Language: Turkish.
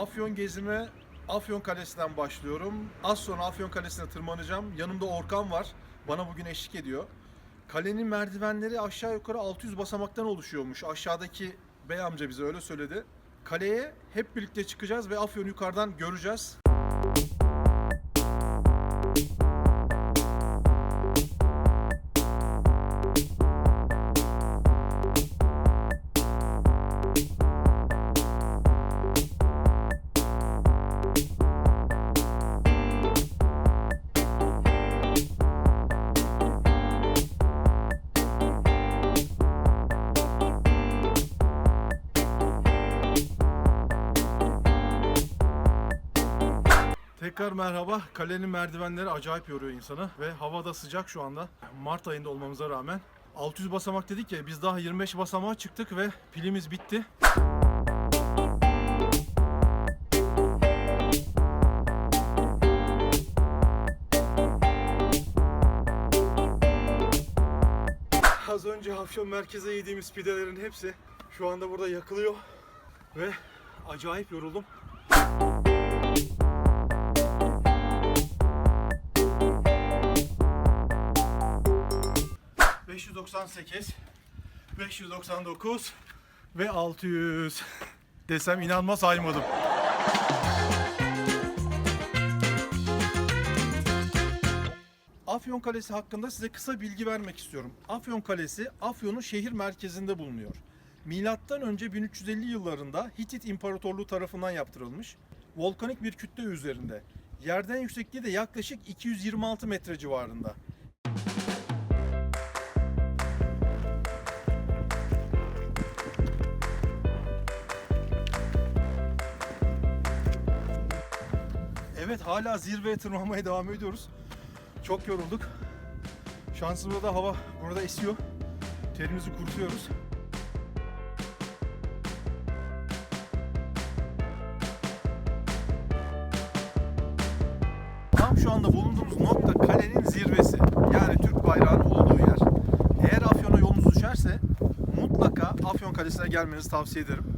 Afyon gezime Afyon Kalesi'nden başlıyorum. Az sonra Afyon Kalesi'ne tırmanacağım. Yanımda Orkan var. Bana bugün eşlik ediyor. Kalenin merdivenleri aşağı yukarı 600 basamaktan oluşuyormuş. Aşağıdaki bey amca bize öyle söyledi. Kaleye hep birlikte çıkacağız ve Afyon'u yukarıdan göreceğiz. Tekrar merhaba. Kalenin merdivenleri acayip yoruyor insanı ve havada sıcak şu anda. Mart ayında olmamıza rağmen. 600 basamak dedik ya biz daha 25 basamağa çıktık ve pilimiz bitti. Az önce Afyon merkeze yediğimiz pidelerin hepsi şu anda burada yakılıyor ve acayip yoruldum. 598, 599 ve 600 desem inanma saymadım. Afyon Kalesi hakkında size kısa bilgi vermek istiyorum. Afyon Kalesi Afyon'un şehir merkezinde bulunuyor. Milattan önce 1350 yıllarında Hitit İmparatorluğu tarafından yaptırılmış. Volkanik bir kütle üzerinde. Yerden yüksekliği de yaklaşık 226 metre civarında. Evet hala zirveye tırmanmaya devam ediyoruz. Çok yorulduk. Şansımıza da hava burada esiyor. Terimizi kurutuyoruz. Tam şu anda bulunduğumuz nokta kalenin zirvesi. Yani Türk bayrağının olduğu yer. Eğer Afyon'a yolunuz düşerse mutlaka Afyon Kalesi'ne gelmenizi tavsiye ederim.